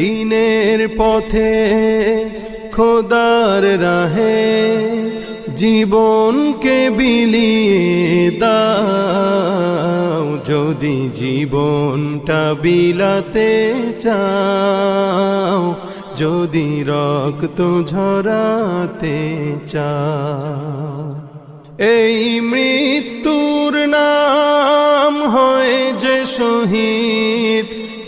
দিনের পথে খোদার রাহে জীবনকে বিলিয়ে দাও। যদি জীবনটা বিলাতে চাও, যদি রক্ত ঝরাতে চাও। এই মৃত্যুর নাম হয় যে শহীদ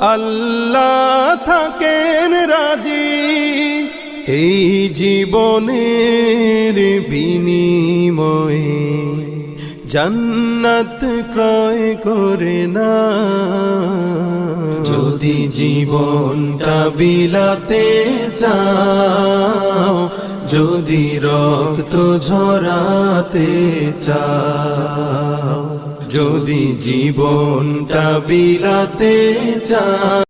আল্লাহ থাকেন রাজি এই জীবনের বিনিময়ে জান্নাত ক্রয় করে না। যদি জীবনটা বিলাতে চাও, যদি রক্ত ঝরাতে চাও। যদি জীবনটা বিলাতে চাও